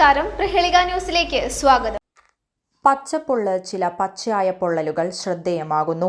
നമസ്കാരം. പ്രഹേളിക ന്യൂസിലേക്ക് സ്വാഗതം. പച്ചപ്പൊള്ള് ചില പച്ചയായ പൊള്ളലുകൾ ശ്രദ്ധേയമാകുന്നു.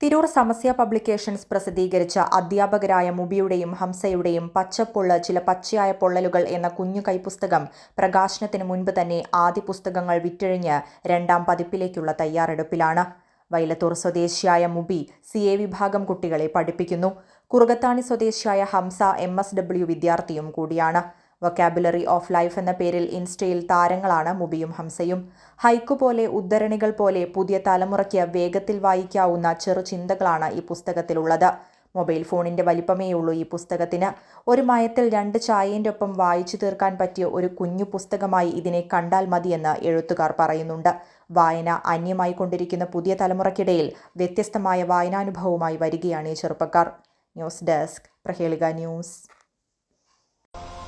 തിരൂർ സമസ്യ പബ്ലിക്കേഷൻസ് പ്രസിദ്ധീകരിച്ച അധ്യാപകരായ മുബിയുടെയും ഹംസയുടെയും പച്ചപ്പുള്ള ചില പച്ചയായ പൊള്ളലുകൾ എന്ന കുഞ്ഞു കൈപുസ്തകം പ്രകാശനത്തിന് മുൻപ് തന്നെ ആദ്യ പുസ്തകങ്ങൾ വിറ്റഴിഞ്ഞ് രണ്ടാം പതിപ്പിലേക്കുള്ള തയ്യാറെടുപ്പിലാണ്. വൈലത്തൂർ സ്വദേശിയായ മുബി സി എ വിഭാഗം കുട്ടികളെ പഠിപ്പിക്കുന്നു. കുറുകത്താണി സ്വദേശിയായ ഹംസ എം എസ് ഡബ്ല്യു വിദ്യാർത്ഥിയും കൂടിയാണ്. വൊക്കാബുലറി ഓഫ് ലൈഫ് എന്ന പേരിൽ ഇൻസ്റ്റയിൽ താരങ്ങളാണ് മുബിയും ഹംസയും. ഹൈക്കു പോലെ ഉദ്ധരണികൾ പോലെ പുതിയ തലമുറയ്ക്ക് വേഗത്തിൽ വായിക്കാവുന്ന ചെറു ചിന്തകളാണ് ഈ പുസ്തകത്തിലുള്ളത്. മൊബൈൽ ഫോണിന്റെ വലിപ്പമേയുള്ളൂ ഈ പുസ്തകത്തിന്. ഒരു മയത്തിൽ രണ്ട് ചായേന്റെ ഒപ്പം വായിച്ചു തീർക്കാൻ പറ്റിയ ഒരു കുഞ്ഞു പുസ്തകമായി ഇതിനെ കണ്ടാൽ മതിയെന്ന് എഴുത്തുകാർ പറയുന്നുണ്ട്. വായന അന്യമായി കൊണ്ടിരിക്കുന്ന പുതിയ തലമുറയ്ക്കിടയിൽ വ്യത്യസ്തമായ വായനാനുഭവവുമായി വരികയാണ് ഈ ചെറുപ്പക്കാർ. News desk Prahelika news.